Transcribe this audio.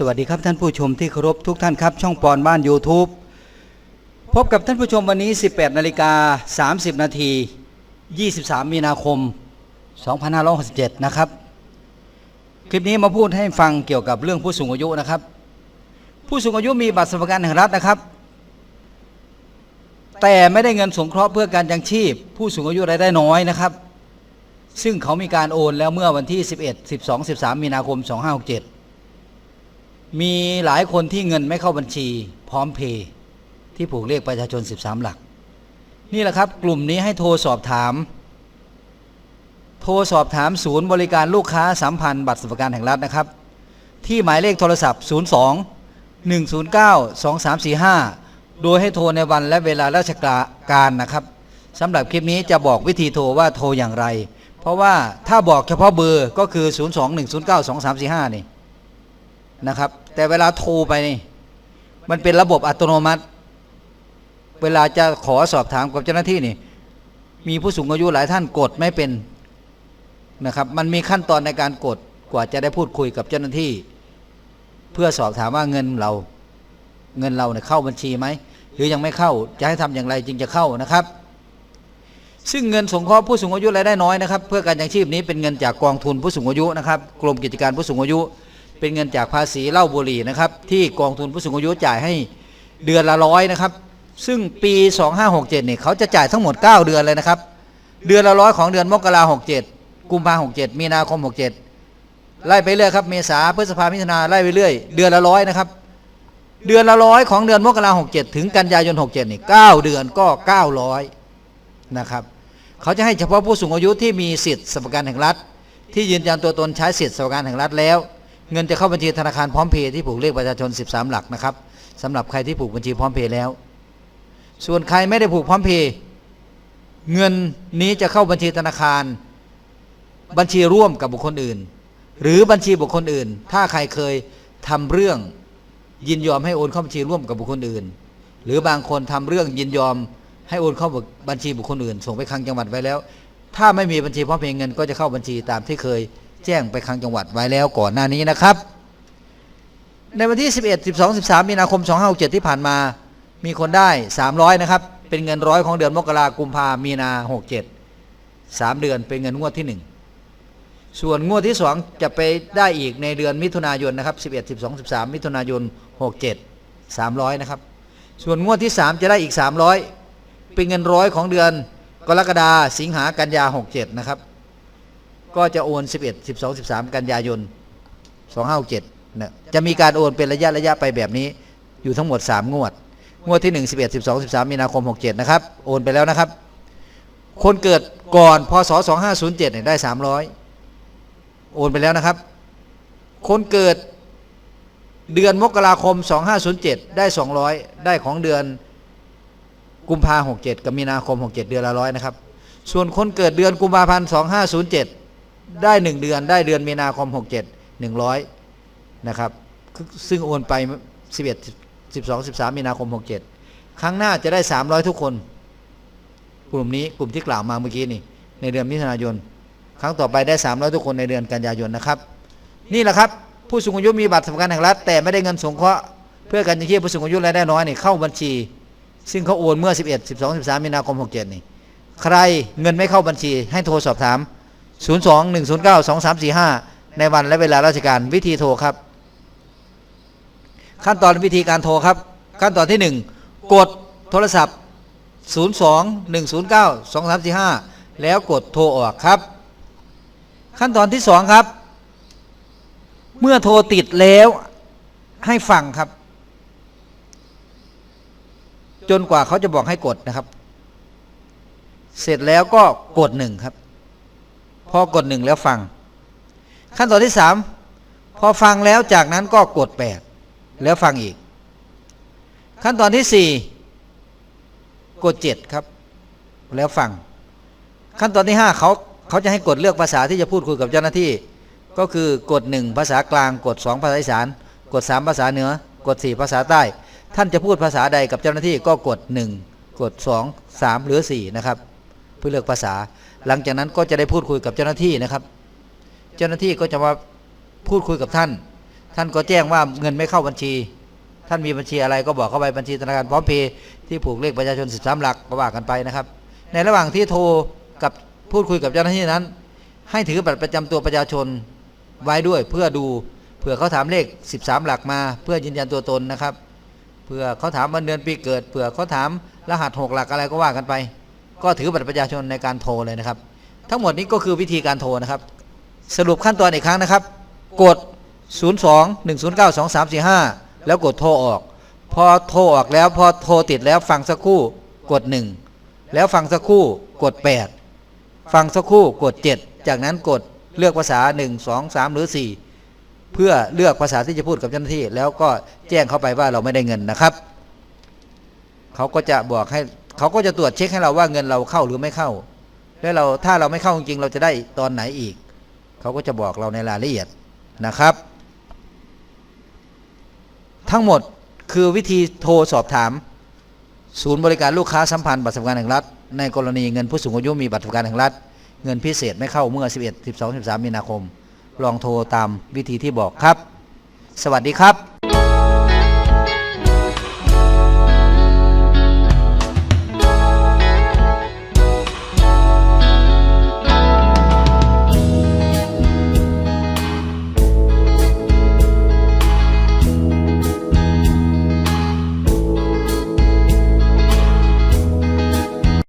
สวัสดีครับท่านผู้ชมที่เคารพทุกท่านครับ ช่องปอนบ้าน YouTube พบกับท่านผู้ชมวันนี้ 18นาฬิกา30 นาที 23 มีนาคม 2567 นะครับ คลิปนี้มาพูดให้ฟังเกี่ยวกับเรื่องผู้สูงอายุนะครับ ผู้สูงอายุมีบัตรสวัสดิการแห่งรัฐนะครับ แต่ไม่ได้เงินสงเคราะห์เพื่อการยังชีพ ผู้สูงอายุรายได้น้อยนะครับ ซึ่งเขามีการโอนแล้วเมื่อวันที่ 11 12 13 มีนาคม 2567 มีหลายคนที่เงินไม่เข้าบัญชี พร้อมเพย์ที่ผูกเรียกประชาชน 13 หลัก นี่แหละครับ กลุ่มนี้ให้โทรสอบถาม โทรสอบถามศูนย์บริการลูกค้าสัมพันธ์บัตรสวัสดิการแห่งรัฐนะครับ ที่หมายเลขโทรศัพท์ 02 109 2345 โดยให้โทรในวันและเวลาราชการนะครับสำหรับคลิปนี้จะบอกวิธีโทรว่าโทรอย่างไร เพราะว่าถ้าบอกเฉพาะเบอร์ก็คือ 02-109-2345 นี่นะครับ แต่เวลาโทรไปนี่ มันเป็นระบบอัตโนมัติ เวลาจะขอสอบถามกับเจ้าหน้าที่นี่ มีผู้สูงอายุหลายท่านกดไม่เป็นนะครับ มันมีขั้นตอนในการกดกว่าจะได้พูดคุยกับเจ้าหน้าที่ เพื่อสอบถามว่าเงินเรา เงินเราเนี่ยเข้าบัญชีไหมหรือยังไม่เข้าจะให้ทำอย่างไรจึงจะเข้านะครับ ซึ่งเงินสงเคราะห์ผู้สูงอายุรายได้น้อยนะครับ เพื่อการยังชีพนี้เป็นเงินจากกองทุนผู้สูงอายุนะครับกรมกิจการผู้สูงอายุ เป็นเงินจากภาษีเหล้าบุหรี่นะครับ ที่กองทุนผู้สูงอายุจ่ายให้เดือนละร้อยนะครับ ซึ่งปี 2567เนี่ยเขาจะจ่ายทั้งหมด 9 เดือนเลยนะครับ เดือนละร้อยของเดือนมกราหกเจ็ดกุมภาหกเจ็ดมีนาคมหกเจ็ดไล่ไปเรื่อยครับ เมษาพฤษภามิถุนาไล่ไปเรื่อย เดือนละร้อยนะครับ เดือนละร้อยของเดือนมกราหกเจ็ดถึงกันยายนหกเจ็ดนี่เก้าเดือนก็เก้าร้อยนะครับ เขาจะให้เฉพาะผู้สูงอายุที่มีสิทธิ์สวัสดิการแห่งรัฐ ที่ยืนยันตัวตนใช้สิทธิ์สวัสดิการแห่งรัฐแล้ว เงินจะเข้าบัญชีธนาคารพร้อมเพย์ที่ผูกเลขประชาชน 13 หลักนะครับสำหรับใครที่ผูกบัญชีพร้อมเพย์แล้ว ส่วนใครไม่ได้ผูกพร้อมเพย์เงินนี้จะเข้าบัญชีธนาคาร บัญชีร่วมกับบุคคลอื่น หรือบัญชีบุคคลอื่น ถ้าใครเคยทำเรื่องยินยอมให้โอนเข้าบัญชีร่วมกับบุคคลอื่น หรือบางคนทำเรื่องยินยอมให้โอนเข้าบัญชีบุคคลอื่น ส่งไปคลังจังหวัดไว้แล้ว ถ้าไม่มีบัญชีพร้อมเพย์เงินก็จะเข้าบัญชีตามที่เคย แจ้งไปคลังจังหวัดไว้แล้วก่อนหน้านี้นะครับ ในวันที่ 11 12 13 มีนาคม 2567 ที่ผ่านมา มีคนได้ 300 นะครับ เป็นเงินร้อยของเดือนมกรากุมภามีนา 67 3 เดือนเป็นเงินงวดที่ 1 ส่วนงวดที่ 2 จะไปได้อีกในเดือนมิถุนายนนะครับ 11 12 13 มิถุนายน 67 300 นะครับ ส่วนงวดที่ 3 จะได้อีก 300 เป็นเงินร้อยของเดือนกรกฎาสิงหากันยา 67 นะครับ ก็จะโอน 11 12 13 กันยายน 2567นะจะมีการโอนเป็นระยะระยะไปแบบนี้อยู่ทั้งหมด 3 งวด งวดที่ 1 11 12 13 มีนาคม 67 นะครับ โอนไปแล้วนะครับ คนเกิดก่อนพศ 2507เนี่ยได้ 300 โอนไปแล้วนะครับ คนเกิดเดือนมกราคม 2507 ได้ 200 ได้ของเดือนกุมภาหกเจ็ดกับมีนาคม 67 เดือนละร้อยนะครับ ส่วนคนเกิดเดือนกุมภาพันธ์ 2507 ได้1เดือน ได้เดือนมีนาคม67 100นะครับ ซึ่งโอนไป11 12 13มีนาคม67ครั้งหน้าจะได้300ทุกคน กลุ่มนี้กลุ่มที่กล่าวมาเมื่อกี้นี่ ในเดือนมิถุนายน ครั้งต่อไปได้300ทุกคนในเดือนกันยายนนะครับ นี่แหละครับ ผู้สูงอายุมีบัตรสวัสดิการแห่งรัฐแต่ไม่ได้เงินสงเคราะห์เพื่อการยังชีพผู้สูงอายุรายได้น้อยนี่เข้าบัญชี ซึ่งเขาโอนเมื่อ 11 12 13 มีนาคม 67 นี่ ใครเงินไม่เข้าบัญชีให้โทรสอบถาม 02 109 2345 ในวันและเวลาราชการวิธีโทรครับ ขั้นตอนวิธีการโทรครับ ขั้นตอนที่ 1 กดโทรศัพท์ 02 109 2345 แล้วกดโทรออกครับ ขั้นตอนที่ 2 ครับ เมื่อโทรติดแล้วให้ฟังครับ จนกว่าเขาจะบอกให้กดนะครับ เสร็จแล้วก็กดหนึ่งครับ พอกดหนึ่งแล้วฟัง ขั้นตอนที่สามพอฟังแล้วจากนั้นก็กดแปดแล้วฟังอีก ขั้นตอนที่สี่กดเจ็ดครับ แล้วฟัง ขั้นตอนที่ห้าเขาเขาจะให้กดเลือกภาษาที่จะพูดคุยกับเจ้าหน้าที่ ก็คือกดหนึ่งภาษากลาง กดสองภาษาอีสาน กดสามภาษาเหนือ กดสี่ภาษาใต้ ท่านจะพูดภาษาใดกับเจ้าหน้าที่ก็กด1กด2 3หรือ4นะครับ พื่อเลือกภาษา หลังจากนั้นก็จะได้พูดคุยกับเจ้าหน้าที่นะครับ เจ้าหน้าที่ก็จะมาพูดคุยกับท่าน ท่านก็แจ้งว่าเงินไม่เข้าบัญชี ท่านมีบัญชีอะไรก็บอกเข้าไปบัญชีธนาคารพร้อมเพย์ที่ผูกเลขประชาชน 13 หลักก็ว่ากันไปนะครับ ในระหว่างที่โทรกับพูดคุยกับเจ้าหน้าที่นั้น ให้ถือบัตรประจำตัวประชาชนไว้ด้วยเพื่อดูเผื่อเขาถามเลข 13 หลักมา เพื่อยืนยันตัวตนนะครับเผื่อเขาถามวันเดือนปีเกิดเผื่อเขาถามรหัสหกหลักอะไรก็ว่ากันไป ก็ถือบัตรประชาชนในการโทรเลยนะครับ ทั้งหมดนี้ก็คือวิธีการโทรนะครับ สรุปขั้นตอนอีกครั้งนะครับ กด 02 109 2345 แล้วกดโทรออก พอโทรออกแล้วพอโทรติดแล้วฟังสักครู่กด 1 แล้วฟังสักครู่กด 8 ฟังสักครู่กด 7 จากนั้นกดเลือกภาษา 1 2 3 หรือ 4 เพื่อเลือกภาษาที่จะพูดกับเจ้าหน้าที่ แล้วก็แจ้งเข้าไปว่าเราไม่ได้เงินนะครับ เขาก็จะบอกให้ เขาก็จะตรวจเช็คให้เราว่าเงินเราเข้าหรือไม่เข้า แล้วเราถ้าเราไม่เข้าจริงเราจะได้ตอนไหนอีก เขาก็จะบอกเราในรายละเอียดนะครับ ทั้งหมดคือวิธีโทรสอบถาม ศูนย์บริการลูกค้าสัมพันธ์บัตรสวัสดิการแห่งรัฐ ในกรณีเงินผู้สูงอายุมีบัตรสวัสดิการแห่งรัฐ เงินพิเศษไม่เข้าเมื่อ 11 12 13 มีนาคม ลองโทรตามวิธีที่บอกครับ สวัสดีครับ